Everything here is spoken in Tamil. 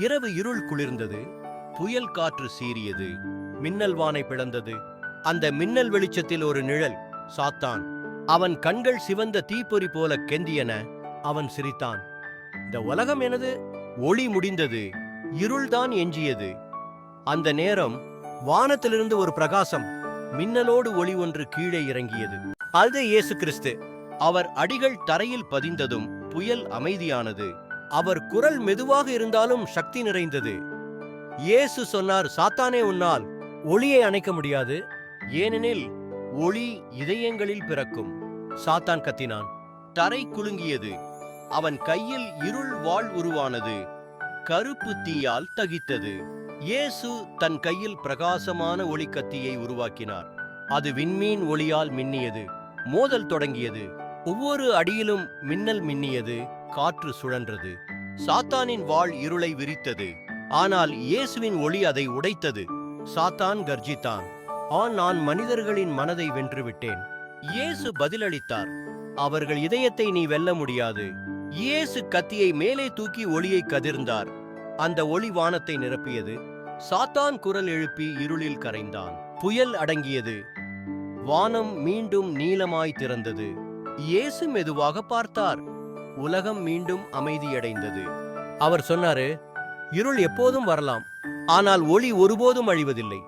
இரவு இருள் குளிர்ந்தது. புயல் காற்று சீறியது. மின்னல் வானை பிளந்தது. அந்த மின்னல் வெளிச்சத்தில் ஒரு நிழல் சாத்தான். அவன் கண்கள் சிவந்த தீப்பொறி போல கெந்தியன. அவன் சிரித்தான். இந்த உலகம் எனது? ஒளி முடிந்தது. இருள்தான் எஞ்சியது. அந்த நேரம் வானத்திலிருந்து ஒரு பிரகாசம் மின்னலோடு ஒளி ஒன்று கீழே இறங்கியது. அது இயேசு கிறிஸ்து. அவர் அடிகள் தரையில் பதிந்ததும் புயல் அமைதியானது. அவர் குரல் மெதுவாக இருந்தாலும் சக்தி நிறைந்தது. இயேசு சொன்னார் சாத்தானே உன்னால் ஒளியை அணைக்க முடியாது. ஏனெனில் ஒளி இதயங்களில் பிறக்கும். சாத்தான் கத்தினான். தரை குலுங்கியது. அவன் கையில் இருள் வாள் உருவானது. கருப்பு தீயால் தகித்தது. இயேசு தன் கையில் பிரகாசமான ஒளி கத்தியை உருவாக்கினார். அது விண்மீன் ஒளியால் மின்னியது. மோதல் தொடங்கியது. ஒவ்வொரு அடியிலும் மின்னல் மின்னியது. காற்று சுழன்றது. சாத்தானின் வாள் இருளை விரித்தது. ஆனால் இயேசுவின் ஒளி அதை உடைத்தது. சாத்தான் கர்ஜித்தான். ஆ நான் மனிதர்களின் மனதை வென்றுவிட்டேன். இயேசு பதிலளித்தார். அவர்கள் இதயத்தை நீ வெல்ல முடியாது. இயேசு கத்தியை மேலே தூக்கி ஒளியை கதிர்ந்தார். அந்த ஒளி வானத்தை நிரப்பியது. சாத்தான் குரல் எழுப்பி இருளில் கரைந்தான். புயல் அடங்கியது. வானம் மீண்டும் நீளமாய் திறந்தது. இயேசு மெதுவாக பார்த்தார். உலகம் மீண்டும் அமைதியடைந்தது. அவர் சொன்னாரு இருள் எப்போதும் வரலாம் ஆனால் ஒளி ஒருபோதும் அழிவதில்லை.